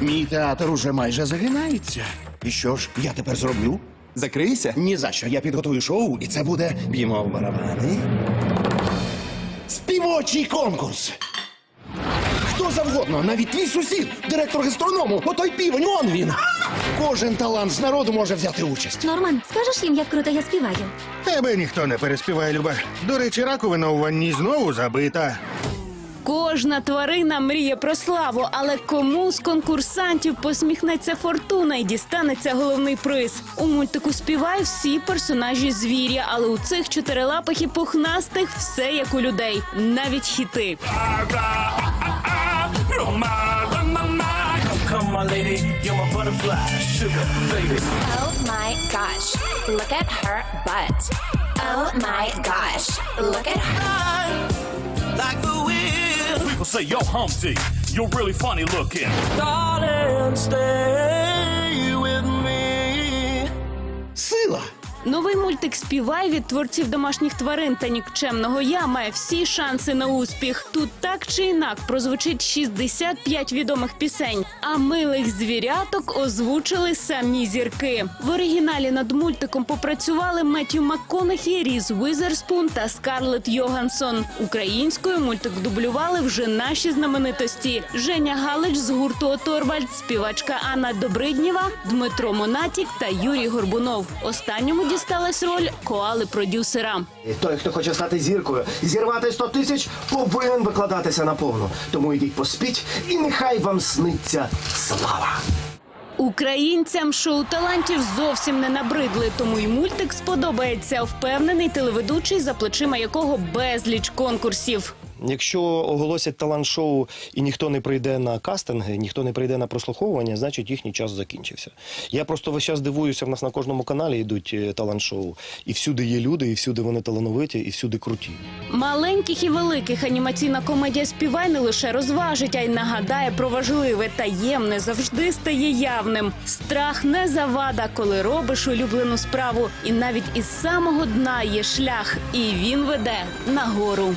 Мій театр уже майже загинається. І що ж, я тепер зроблю? Закрийся. Ні за що. Я підготую шоу, і це буде б'ємо в барабани. Співочий конкурс. Хто завгодно, навіть твій сусід, директор гастроному, отой півень, он він. Кожен талант з народу може взяти участь. Норман, скажеш їм, як круто я співаю? Тебе ніхто не переспіває, Люба. До речі, раковина у ванні знову забита. Кожна тварина мріє про славу, але кому з конкурсантів посміхнеться фортуна і дістанеться головний приз. У мультику співай всі персонажі звіря, але у цих чотирилапих і пухнастих все як у людей, навіть хіти. Oh my gosh, look at her butt. Oh my gosh, look at her. Say, yo, Humpty, you're really funny looking. Darling, stay with me. Новий мультик Співай від творців домашніх тварин та нікчемного я має всі шанси на успіх. Тут так чи інак прозвучить 65 відомих пісень. А милих звіряток озвучили самі зірки. В оригіналі над мультиком попрацювали Меттю МакКонахі, Різ Уізерспун та Скарлетт Йогансон. Українською мультик дублювали вже наші знаменитості: Женя Галич з гурту Оторвальд, співачка Анна Добриднєва, Дмитро Монатік та Юрій Горбунов. Останньому дісталась роль коали-продюсера. Той, хто хоче стати зіркою, зірвати 100 тисяч, повинен викладатися наповну. Тому йдіть поспіть, і нехай вам сниться слава. Українцям шоу талантів зовсім не набридли, тому й мультик сподобається. Впевнений телеведучий, за плечима якого безліч конкурсів. Якщо оголосять талант-шоу і ніхто не прийде на кастинги, ніхто не прийде на прослуховування, значить їхній час закінчився. Я просто весь час дивуюся, в нас на кожному каналі йдуть е, талант-шоу. І всюди є люди, і всюди вони талановиті, і всюди круті. Маленьких і великих анімаційна комедія Співай не лише розважить, а й нагадає про важливе таємне завжди стає явним. Страх не завада, коли робиш улюблену справу. І навіть із самого дна є шлях, і він веде нагору.